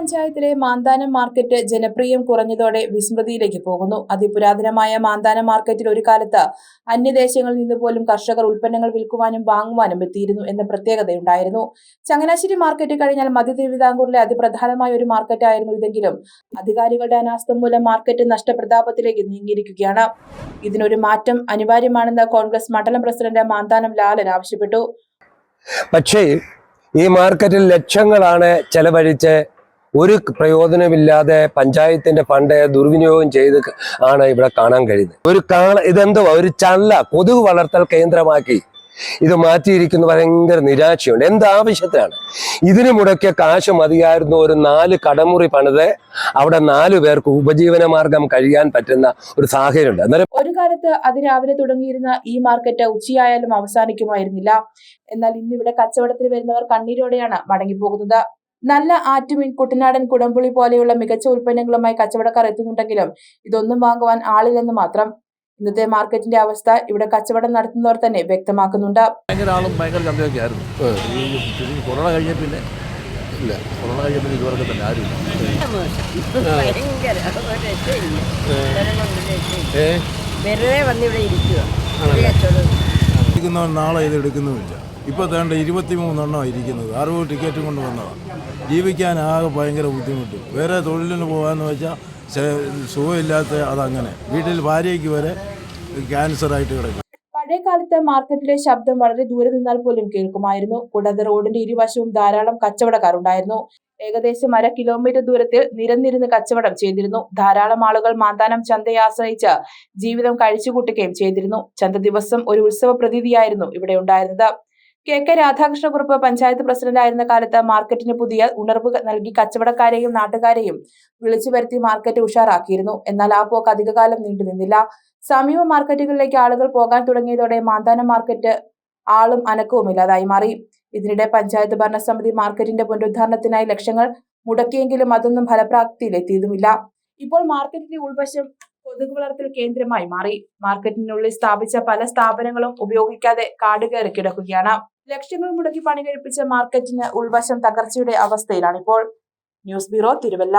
പഞ്ചായത്തിലെ മാന്താനം മാർക്കറ്റ് ജനപ്രിയം കുറഞ്ഞതോടെ വിസ്മൃതിയിലേക്ക് പോകുന്നു. അതിപുരാതനമായ മാന്താനം മാർക്കറ്റിൽ ഒരു കാലത്ത് അന്യദേശങ്ങളിൽ നിന്ന് പോലും കർഷകർ ഉൽപ്പന്നങ്ങൾ വിൽക്കുവാനും വാങ്ങുവാനും എത്തിയിരുന്നു എന്ന പ്രത്യേകതയുണ്ടായിരുന്നു. ചങ്ങനാശ്ശേരി മാർക്കറ്റ് കഴിഞ്ഞാൽ മധ്യ തിരുവിതാംകൂറിലെ അതിപ്രധാനമായ ഒരു മാർക്കറ്റായിരുന്നു ഇതെങ്കിലും അധികാരികളുടെ അനാസ്ഥം മൂലം മാർക്കറ്റ് നഷ്ടപ്രതാപത്തിലേക്ക് നീങ്ങിയിരിക്കുകയാണ്. ഇതിനൊരു മാറ്റം അനിവാര്യമാണെന്ന് കോൺഗ്രസ് മണ്ഡലം പ്രസിഡന്റ് മാന്താനം ലാലൻ ആവശ്യപ്പെട്ടു. പക്ഷേ ഈ മാർക്കറ്റിൽ ലക്ഷങ്ങളാണ് ചെലവഴിച്ച് ഒരു പ്രയോജനമില്ലാതെ പഞ്ചായത്തിന്റെ ഫണ്ട് ദുർവിനിയോഗം ചെയ്ത് ആണ് ഇവിടെ കാണാൻ കഴിയുന്നത്. ഒരു കാണ ഇതെന്തോ ഒരു ചള്ള കൊതുക് വളർത്തൽ കേന്ദ്രമാക്കി ഇത് മാറ്റിയിരിക്കുന്ന. ഭയങ്കര നിരാശയുണ്ട്. എന്താവശ്യത്തിനാണ് ഇതിന് മുടക്കിയ കാശ് മതിയായിരുന്നു. ഒരു നാല് കടമുറി പണിത് അവിടെ നാലു പേർക്ക് ഉപജീവന മാർഗം കഴിയാൻ പറ്റുന്ന ഒരു സാഹചര്യമുണ്ട്. അന്നേരം ഒരു കാലത്ത് അതിരാവിലെ തുടങ്ങിയിരുന്ന ഈ മാർക്കറ്റ് ഉച്ചയായാലും അവസാനിക്കുമായിരുന്നില്ല. എന്നാൽ ഇന്നിവിടെ കച്ചവടത്തിന് വരുന്നവർ കണ്ണീരോടെയാണ് മടങ്ങിപ്പോകുന്നത്. നല്ല ആറ്റുമീൻ കുട്ടനാടൻ കുടംപുളി പോലെയുള്ള മികച്ച ഉൽപ്പന്നങ്ങളുമായി കച്ചവടക്കാർ എത്തുന്നുണ്ടെങ്കിലും ഇതൊന്നും വാങ്ങുവാൻ ആളില്ലെന്ന് മാത്രം ഇന്നത്തെ മാർക്കറ്റിന്റെ അവസ്ഥ ഇവിടെ കച്ചവടം നടത്തുന്നവർ തന്നെ വ്യക്തമാക്കുന്നുണ്ട്. ഭയങ്കര ആളും ഭയങ്കര ചന്തയൊക്കെ ആയിരുന്നു ഈ ശരിക്കും കൊറോണ കഴിഞ്ഞ പിന്നെ ഇല്ല. കൊറോണ കഴിഞ്ഞ പിന്നെ ഇതുവരെ തന്നെ ആരും ഭയങ്കര ഒരു രക്ഷയില്ല. ഇവരെ കൊണ്ട് രക്ഷയില്ല. ഏ. വെറുതെ വന്നിവിടെ ഇരിക്കുക ഒരു കച്ചവടവും ഇല്ല. എടുക്കുന്നവൻ നാളെ ഇത് എടുക്കുന്നുമില്ല. ഇപ്പോൾ തേണ്ട ഇരുപത്തി മൂന്നെണ്ണം ഇരിക്കുന്നത് അറുപത് ടിക്കറ്റും കൊണ്ട് വന്നതാണ് ജീവിക്കാൻ ആകെ ഭയങ്കര ബുദ്ധിമുട്ട്. വേറെ തൊഴിലിന് പോകാമെന്ന് വെച്ചാൽ സുഖമില്ലാത്ത അതങ്ങനെ. വീട്ടിൽ ഭാര്യയ്ക്ക് വരെ ക്യാൻസറായിട്ട് കിടക്കും. പഴയകാലത്ത് മാർക്കറ്റിലെ ശബ്ദം വളരെ ദൂരെ നിന്നാൽ പോലും കേൾക്കുമായിരുന്നു. കൂടാതെ റോഡിന്റെ ഇരുവശവും ധാരാളം കച്ചവടക്കാർ ഉണ്ടായിരുന്നു. ഏകദേശം അര കിലോമീറ്റർ ദൂരത്തിൽ നിരന്നിരുന്ന് കച്ചവടം ചെയ്തിരുന്നു. ധാരാളം ആളുകൾ മാന്താനം ചന്തയെ ആശ്രയിച്ച് ജീവിതം കഴിച്ചുകൂട്ടുകയും ചെയ്തിരുന്നു. ചന്ത ദിവസം ഒരു ഉത്സവ പ്രതീതിയായിരുന്നു ഇവിടെ ഉണ്ടായിരുന്നത്. കെ കെ രാധാകൃഷ്ണകുറുപ്പ് പഞ്ചായത്ത് പ്രസിഡന്റായിരുന്ന കാലത്ത് മാർക്കറ്റിന് പുതിയ ഉണർവ് നൽകി കച്ചവടക്കാരെയും നാട്ടുകാരെയും വിളിച്ചു വരുത്തി മാർക്കറ്റ് ഉഷാറാക്കിയിരുന്നു. എന്നാൽ ആ പോക്ക് അധികകാലം നീണ്ടു നിന്നില്ല. സമീപ മാർക്കറ്റുകളിലേക്ക് ആളുകൾ പോകാൻ തുടങ്ങിയതോടെ മാന്താനം മാർക്കറ്റ് ആളും അനക്കവും ഇല്ലാതായി മാറി. ഇതിനിടെ പഞ്ചായത്ത് ഭരണസമിതി മാർക്കറ്റിന്റെ പുനരുദ്ധാരണത്തിനായി ലക്ഷങ്ങൾ മുടക്കിയെങ്കിലും അതൊന്നും ഫലപ്രാപ്തിയിലെത്തിയതുമില്ല. ഇപ്പോൾ മാർക്കറ്റിന്റെ ഉൾവശം കൊതുക് വളർത്തൽ കേന്ദ്രമായി മാറി. മാർക്കറ്റിനുള്ളിൽ സ്ഥാപിച്ച പല സ്ഥാപനങ്ങളും ഉപയോഗിക്കാതെ കാട് കയറി കിടക്കുകയാണ്. ലക്ഷങ്ങൾ മുടക്കി പണി കഴിപ്പിച്ച മാർക്കറ്റിന് ഉൾവശം തകർച്ചയുടെ അവസ്ഥയിലാണിപ്പോൾ. News bureau Thiruvalla.